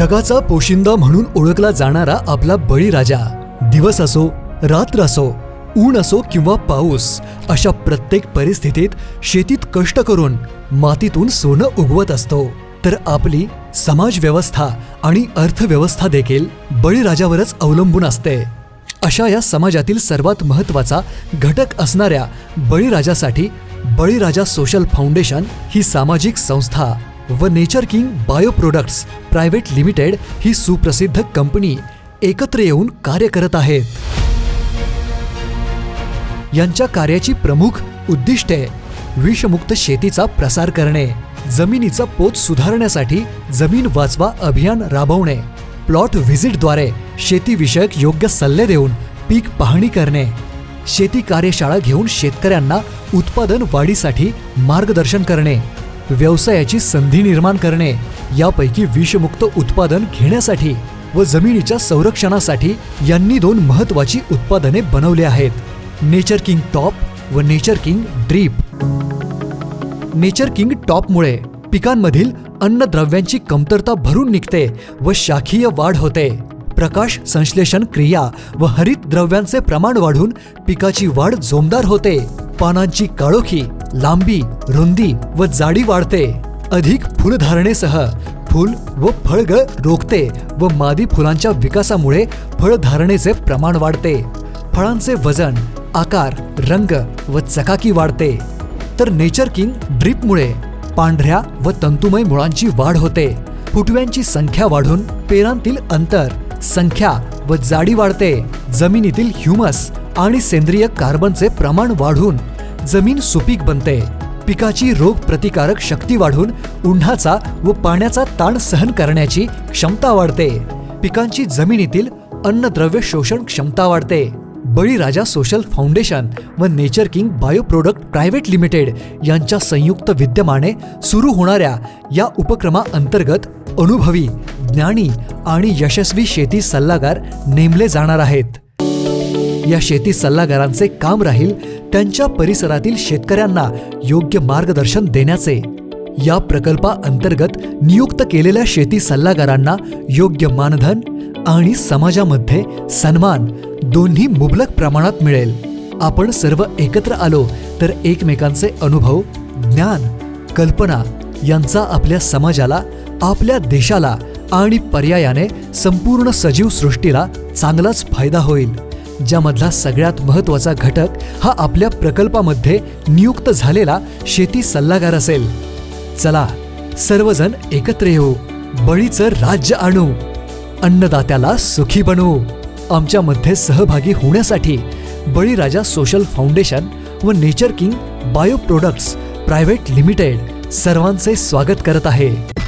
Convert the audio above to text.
जगाचा पोशिंदा म्हणून ओळखला जाणारा आपला बळीराजा दिवस असो रात्र असो ऊन असो किंवा पाऊस अशा प्रत्येक परिस्थितीत शेतीत कष्ट करून मातीतून सोनं उगवत असतो. तर आपली समाजव्यवस्था आणि अर्थव्यवस्था देखील बळीराजावरच अवलंबून असते. अशा या समाजातील सर्वात महत्त्वाचा घटक असणाऱ्या बळीराजासाठी बळीराजा सोशल फाउंडेशन ही सामाजिक संस्था व nature king bio products private limited ही सुप्रसिद्ध कंपनी एकत्र येऊन कार्य करत आहेत यांच्या कार्याची प्रमुख उद्दिष्टे विषमुक्त शेतीचा प्रसार करणे जमिनीचा पोत सुधारण्यासाठी जमीन वाचवा अभियान राबवणे प्लॉट व्हिजिटद्वारे शेतीविषयक योग्य सल्ले देऊन पीक पाहणी करणे शेती कार्यशाळा घेऊन शेतकऱ्यांना उत्पादन वाढीसाठी मार्गदर्शन करणे. व्यवसायाची संधी निर्माण करणे यापैकी विषमुक्त उत्पादन घेण्यासाठी व जमिनीच्या संरक्षणासाठी यांनी दोन महत्वाची उत्पादने बनवली आहेत. नेचर किंग टॉप व nature king drip. Nature king टॉपमुळे पिकांमधील अन्नद्रव्यांची कमतरता भरून निघते व शाखीय वाढ होते. प्रकाश संश्लेषण क्रिया व हरित द्रव्यांचे प्रमाण वाढून पिकाची वाढ जोमदार होते. पानांची काळोखी लांबी रुंदी व जाडी वाढते. अधिक फुलधारणेसह फुल व फळग रोखते व मादी फुलांच्या विकासामुळे फळधारणेचे प्रमाण वाढते. फळांचे वजन आकार रंग व चकाकी वाढते. तर नेचर किंग ड्रीपमुळे पांढऱ्या व तंतुमय मुळांची वाढ होते. फुटव्यांची संख्या वाढून पेरांतील अंतर संख्या व जाडी वाढते. जमिनीतील ह्युमस आणि सेंद्रिय कार्बनचे प्रमाण वाढून जमीन सुपीक बनते. पिकाची रोग प्रतिकारक शक्ती वाढून उन्हाचा व पाण्याचा ताण सहन करण्याची क्षमता वाढते. पिकांची जमिनीतील अन्नद्रव्य शोषण क्षमता वाढते. बळीराजा सोशल फाउंडेशन व nature king bio product private limited यांच्या संयुक्त विद्यमाने सुरू होणाऱ्या या उपक्रमाअंतर्गत अनुभवी ज्ञानी आणि यशस्वी शेती सल्लागार नेमले जाणार आहेत. या शेती सल्लागारांचे काम राहील त्यांच्या परिसरातील शेतकऱ्यांना योग्य मार्गदर्शन देण्याचे. या प्रकल्पाअंतर्गत नियुक्त केलेल्या शेती सल्लागारांना योग्य मानधन आणि समाजामध्ये सन्मान दोन्ही मुबलक प्रमाणात मिळेल. आपण सर्व एकत्र आलो तर एकमेकांचे अनुभव ज्ञान कल्पना यांचा आपल्या समाजाला आपल्या देशाला आणि पर्यायाने संपूर्ण सजीव सृष्टीला चांगलाच फायदा होईल. ज्यामधला सगळ्यात महत्त्वाचा घटक हा आपल्या प्रकल्पामध्ये नियुक्त झालेला शेती सल्लागार असेल. चला सर्वजण एकत्र येऊ. बळीचं राज्य आणू. अन्नदात्याला सुखी बनवू आमच्यामध्ये सहभागी होण्यासाठी बळीराजा सोशल फाउंडेशन व nature king bio products private limited सर्वांचे स्वागत करत आहे.